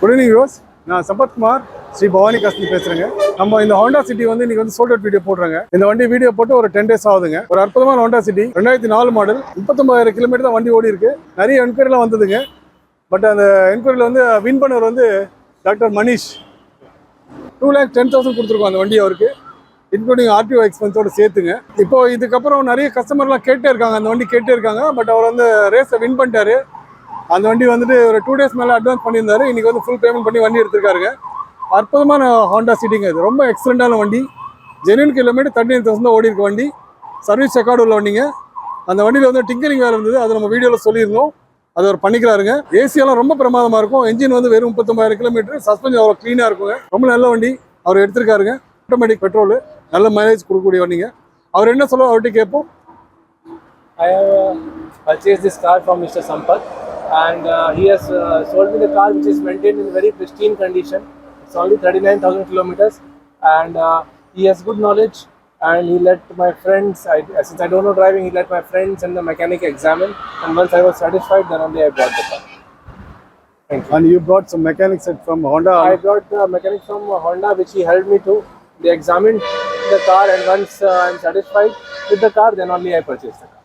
Good evening rose நான் Sampathkumar Sri Bhavani cast me பேசுறேங்க. நம்ம இந்த ஹோண்டா சிட்டி வந்து இன்னைக்கு வந்து சோல்ட் அவுட் வீடியோ போடுறாங்க. இந்த வண்டி வீடியோ போட்டு ஒரு டென் டேஸ் ஆகுதுங்க. ஒரு அற்புதமான ஹோண்டா சிட்டி ரெண்டாயிரத்தி நாலு மாடல் முப்பத்தொம்பதாயிரம் கிலோமீட்டர் தான் வண்டி ஓடி இருக்கு நிறைய என்கொயரிலாம் வந்ததுங்க. பட் அந்த என்கொயரியில் வந்து வின் பண்ணவர் வந்து doctor Manish two lakh ten thousand கொடுத்துருக்கோம் அந்த வண்டி அவருக்கு இன்க்ளூடிங் ஆர்டிஓ எக்ஸ்பென்ஸோடு சேர்த்துங்க. இப்போ இதுக்கப்புறம் நிறைய கஸ்டமர்லாம் கேட்டே இருக்காங்க. அந்த வண்டி கேட்டே இருக்காங்க. பட் அவர் வந்து ரேஸை வின் பண்ணிட்டாரு. அந்த வண்டி வந்துட்டு ஒரு டூ டேஸ் மேலே அட்வான்ஸ் பண்ணியிருந்தாரு. இன்றைக்கி வந்து ஃபுல் பேமெண்ட் பண்ணி வண்டி எடுத்திருக்காருங்க அற்புதமான ஹாண்டா சிட்டிங்க இது. ரொம்ப எக்ஸலண்ட்டான வண்டி. Genuine kilometre thirty nine thousand ஓடி இருக்க வண்டி. சர்வீஸ் ரெக்கார்டு உள்ள வண்டிங்க. அந்த வண்டியில் வந்து டிங்கரிங் வேறு இருந்தது. அதை நம்ம வீடியோவில் சொல்லியிருந்தோம். அது அவர் பண்ணிக்கிறாருங்க. ஏசியெல்லாம் ரொம்ப பிரமாதமாக இருக்கும். என்ஜின் வந்து வெறும் முப்பத்தொம்பதாயிரம் கிலோமீட்டர் சஸ்பென்ஷன் அவ்வளோ க்ளீனாக இருக்குங்க. ரொம்ப நல்ல வண்டி. அவர் எடுத்திருக்காருங்க. ஆட்டோமேட்டிக் பெட்ரோலு நல்ல மைலேஜ் கொடுக்கக்கூடிய வண்டிங்க. அவர் என்ன சொல்ல அவர்கிட்ட கேட்போம். I have purchase this car from mister Sampath and uh, he has uh, sold me the car which is maintained in very pristine condition. It's only 39,000 kilometers and uh, he has good knowledge and he let my friends, I, uh, since I don't know driving, he let my friends and the mechanic examine and once I was satisfied then only I bought the car. Thank you. And you brought some mechanics from Honda? I brought the mechanic from Honda which he helped me to. They examined the car and once uh, I'm satisfied with the car then only I purchased the car.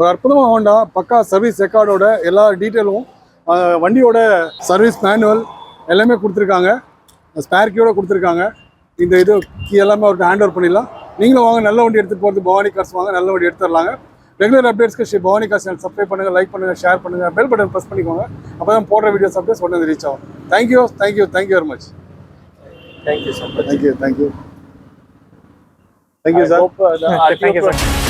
ஒரு அற்புதமான Honda பக்கா service ரெக்கார்டோட எல்லா டீட்டெயிலும் வண்டியோட service manual எல்லாமே கொடுத்துருக்காங்க. Spare கீயோட கொடுத்துருக்காங்க. இந்த இது கீ எல்லாமே அவருக்கு ஹேண்ட் ஓவர் பண்ணிடலாம். நீங்களும் வாங்க நல்ல வண்டி எடுத்துகிட்டு போகிறது பவானி கார்ஸ் வாங்க நல்ல வண்டி எடுத்துடலாங்க regular அப்டேட்ஸ்க்கு Shri Bhavani cars channel subscribe பண்ணுங்கள் லைக் பண்ணுங்கள் ஷேர் பண்ணுங்கள் பெல் பட்டன் ப்ரெஸ் பண்ணிக்கோங்க. அப்போ தான் போடுற வீடியோஸ் அப்டேட்ஸ் உடனே ரீச் ஆகும். Thank you thank you thank you very much Thank you so much. Thank you thank you thank you sir RTO pro-